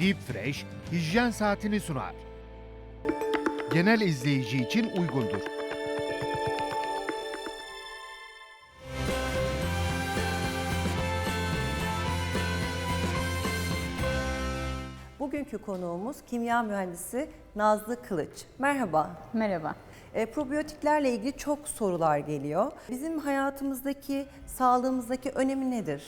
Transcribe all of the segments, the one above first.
Deep Fresh hijyen saatini sunar. Genel izleyici için uygundur. Bugünkü konuğumuz kimya mühendisi Nazlı Kılıç. Merhaba. Merhaba. E, probiyotiklerle ilgili çok sorular geliyor. Bizim hayatımızdaki, sağlığımızdaki önemi nedir?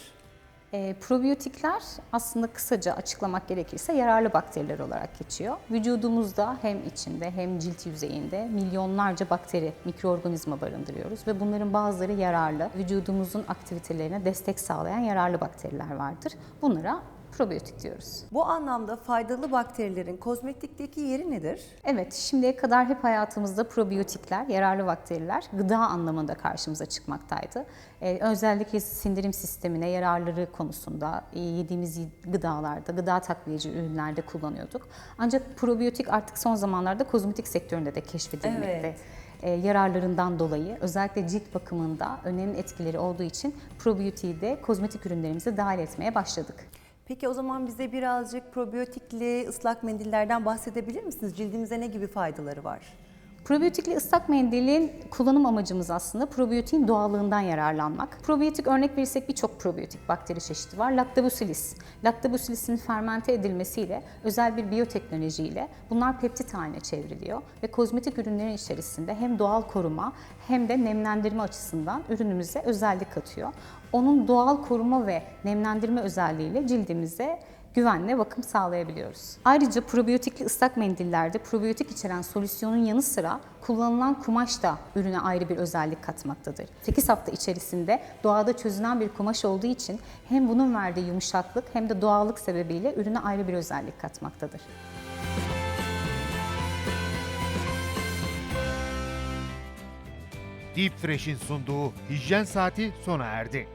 E, probiyotikler aslında kısaca açıklamak gerekirse yararlı bakteriler olarak geçiyor. Vücudumuzda hem içinde hem cilt yüzeyinde milyonlarca bakteri, mikroorganizma barındırıyoruz ve bunların bazıları yararlı, vücudumuzun aktivitelerine destek sağlayan yararlı bakteriler vardır. Bunlara probiyotik diyoruz. Bu anlamda faydalı bakterilerin kozmetikteki yeri nedir? Evet, şimdiye kadar hep hayatımızda probiyotikler, yararlı bakteriler gıda anlamında karşımıza çıkmaktaydı. Ee, özellikle sindirim sistemine yararları konusunda e, yediğimiz gıdalarda, gıda takviyeci ürünlerde kullanıyorduk. Ancak probiyotik artık son zamanlarda kozmetik sektöründe de keşfedilmekte. Evet. Ee, yararlarından dolayı özellikle cilt bakımında önemli etkileri olduğu için probiyotiği de kozmetik ürünlerimize dahil etmeye başladık. Peki o zaman bize birazcık probiyotikli ıslak mendillerden bahsedebilir misiniz? Cildimize ne gibi faydaları var? Probiyotikli ıslak mendilin kullanım amacımız aslında probiyotiğin doğallığından yararlanmak. Probiyotik örnek verirsek birçok probiyotik bakteri çeşidi var. Lactobacillus. Lactobacillus'in fermente edilmesiyle özel bir biyoteknolojiyle bunlar peptit haline çevriliyor ve kozmetik ürünlerin içerisinde hem doğal koruma hem de nemlendirme açısından ürünümüze özellik katıyor. Onun doğal koruma ve nemlendirme özelliğiyle cildimize güvenle bakım sağlayabiliyoruz. Ayrıca probiyotikli ıslak mendillerde probiyotik içeren solüsyonun yanı sıra kullanılan kumaş da ürüne ayrı bir özellik katmaktadır. 8 hafta içerisinde doğada çözünen bir kumaş olduğu için hem bunun verdiği yumuşaklık hem de doğallık sebebiyle ürüne ayrı bir özellik katmaktadır. Deep Fresh'in sunduğu hijyen saati sona erdi.